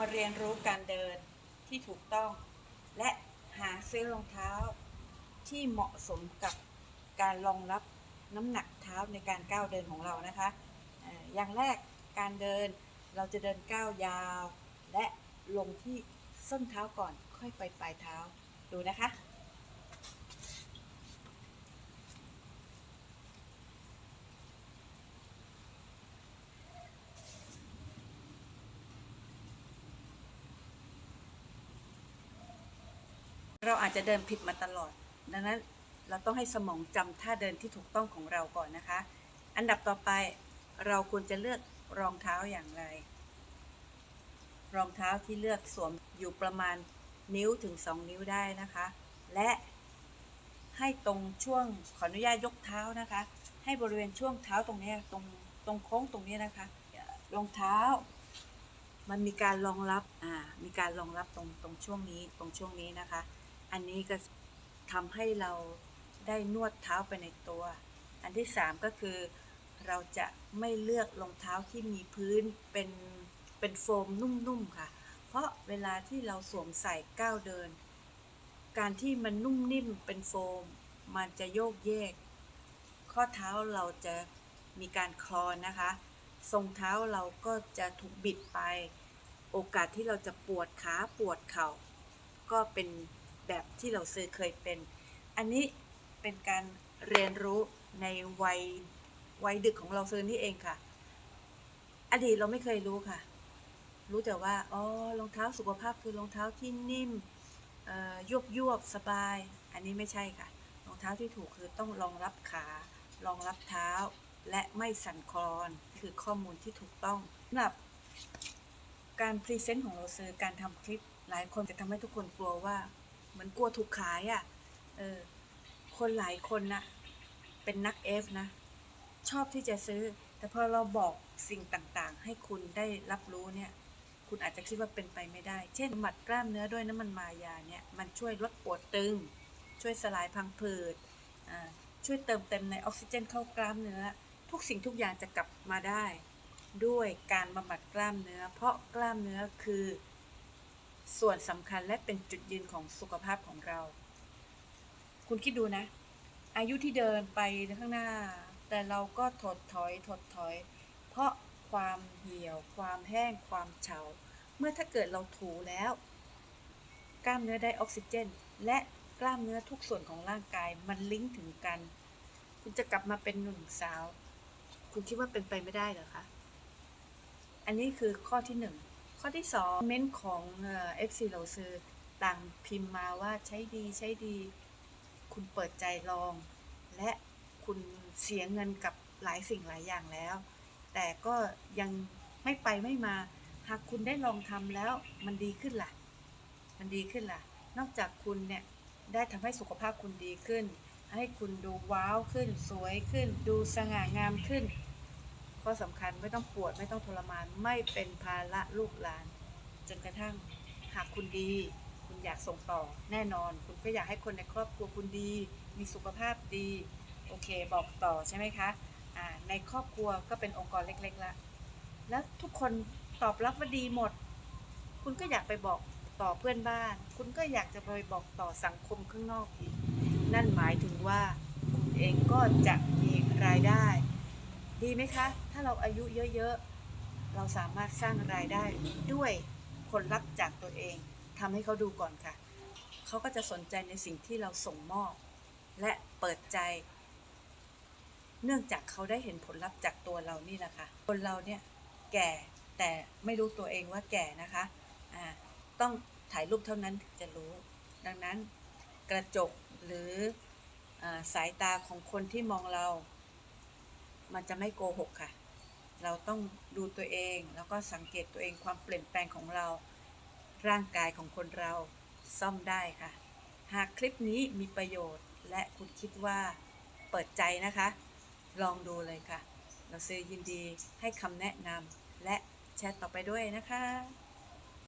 มาเรียนรู้การเดินที่ถูกต้อง และหาซื้อรองเท้าที่เหมาะสมกับการรองรับน้ำหนักเท้าในการก้าวเดินของเรานะคะ อย่างแรกการเดินเราจะเดินก้าวยาว และลงที่ส้นเท้าก่อนค่อยไปปลายเท้าดูนะคะ เราอาจจะเดินผิดมาตลอด ดังนั้นเราต้องให้สมองจำท่าเดินที่ถูกต้องของเราก่อนนะคะ อันดับต่อไปเราควรจะเลือกรองเท้าอย่างไร รองเท้าที่เลือกสวมอยู่ประมาณนิ้วถึง 2 นิ้วได้นะคะ และให้ตรงช่วงขออนุญาตยกเท้านะคะ ให้บริเวณช่วงเท้าตรงนี้ตรงตรงโค้งตรงนี้นะคะรองเท้า มันมีการรองรับอ่ามีการรองรับตรงตรงช่วงนี้ตรงช่วงนี้นะคะ อันนี้ก็ทำให้เราได้นวดเท้าไปในตัว อันที่สามก็คือเราจะไม่เลือกรองเท้าที่มีพื้นเป็นเป็นโฟมนุ่มๆค่ะ เพราะเวลาที่เราสวมใส่ก้าวเดิน การที่มันนุ่มนิ่มเป็นโฟม มันจะโยกเยก ข้อเท้าเราจะมีการคลอนนะคะ ทรงเท้าเราก็จะถูกบิดไป โอกาสที่เราจะปวดขาปวดเข่าก็เป็น แบบที่เราเคยเคยเป็น อันนี้เป็นการเรียนรู้ในวัยวัยดึกของเราซอร์นี่เองค่ะ อดีตเราไม่เคยรู้ค่ะ รู้แต่ว่าอ๋อรองเท้าสุขภาพคือรองเท้าที่นิ่มยวบยวบสบาย อันนี้ไม่ใช่ค่ะ รองเท้าที่ถูกคือต้องรองรับขารองรับเท้าและไม่สั่นคลอนคือข้อมูลที่ถูกต้องสำหรับการพรีเซนต์ของเราซื้อการทำคลิปหลายคนจะทำให้ทุกคนกลัวว่า มันกลัวถูกขายอะ่ะ เออ คนหลายคนนะเป็นนักเอฟนะ ชอบที่จะซื้อ แต่พอเราบอกสิ่งต่างๆ ให้คุณได้รับรู้เนี่ย คุณอาจจะคิดว่าเป็นไปไม่ได้ เช่นบำบัดกล้ามเนื้อด้วยน้ำมันมายาเนี่ย มันช่วยลดปวดตึง ช่วยสลายพังผืด ช่วยเติมเต็มในออกซิเจนเข้ากล้ามเนื้อ ทุกสิ่งทุกอย่างจะกลับมาได้ ด้วยการบำบัดกล้ามเนื้อ เพราะกล้ามเนื้อคือ ส่วนสำคัญและเป็นจุดยืนของสุขภาพของเรา คุณคิดดูนะ อายุที่เดินไปข้างหน้า แต่เราก็ถดถอยถดถอย เพราะความเหี่ยว ความแห้ง ความเฉา เมื่อถ้าเกิดเราถูแล้ว กล้ามเนื้อได้ออกซิเจน และกล้ามเนื้อทุกส่วนของร่างกายมันลิงก์ถึงกัน คุณจะกลับมาเป็นหนุ่มสาว คุณคิดว่าเป็นไปไม่ได้เหรอคะ อันนี้คือข้อที่หนึ่ง ข้อที่สองเม้นต์ของเอฟซีเราซื้อต่างพิมพ์มาว่าใช้ดีใช้ดี คุณเปิดใจลอง และคุณเสียเงินกับหลายสิ่งหลายอย่างแล้ว แต่ก็ยังไม่ไปไม่มา หากคุณได้ลองทำแล้วมันดีขึ้นล่ะ มันดีขึ้นล่ะ นอกจากคุณเนี่ยได้ทำให้สุขภาพคุณดีขึ้น ให้คุณดูว้าวขึ้น สวยขึ้น ดูสง่างามขึ้น ข้อสำคัญไม่ต้องปวดไม่ต้องทรมานไม่เป็นภาระลูกหลาน จนกระทั่งหากคุณดี คุณอยากส่งต่อแน่นอน คุณก็อยากให้คนในครอบครัวคุณดี มีสุขภาพดี โอเค บอกต่อใช่ไหมคะอ่าในครอบครัวก็เป็นองค์กรเล็กๆละแล้วทุกคนตอบรับว่าดีหมด คุณก็อยากไปบอกต่อเพื่อนบ้าน คุณก็อยากจะไปบอกต่อสังคมข้างนอกอีกนั่นหมายถึงว่าคุณเองก็จะมีรายได้ ดีไหมคะ ถ้าเราอายุเยอะๆ เราสามารถสร้างรายได้ด้วยผลลัพธ์จากตัวเองทำให้เขาดูก่อนค่ะ เขาก็จะสนใจในสิ่งที่เราส่งมอบ และเปิดใจ เนื่องจากเขาได้เห็นผลลัพธ์จากตัวเรานี่แหละค่ะ คนเราเนี่ยแก่แต่ไม่รู้ตัวเองว่าแก่นะคะอ่าต้องถ่ายรูปเท่านั้นถึงจะรู้ ดังนั้นกระจกหรืออสายตาของคนที่มองเรา มันจะไม่โกหกค่ะ เราต้องดูตัวเอง แล้วก็สังเกตตัวเองความเปลี่ยนแปลงของเรา ร่างกายของคนเราซ่อมได้ค่ะ หากคลิปนี้มีประโยชน์ และคุณคิดว่าเปิดใจนะคะ ลองดูเลยค่ะ เราซื้อยินดีให้คำแนะนำและแชทต่อไปด้วยนะคะ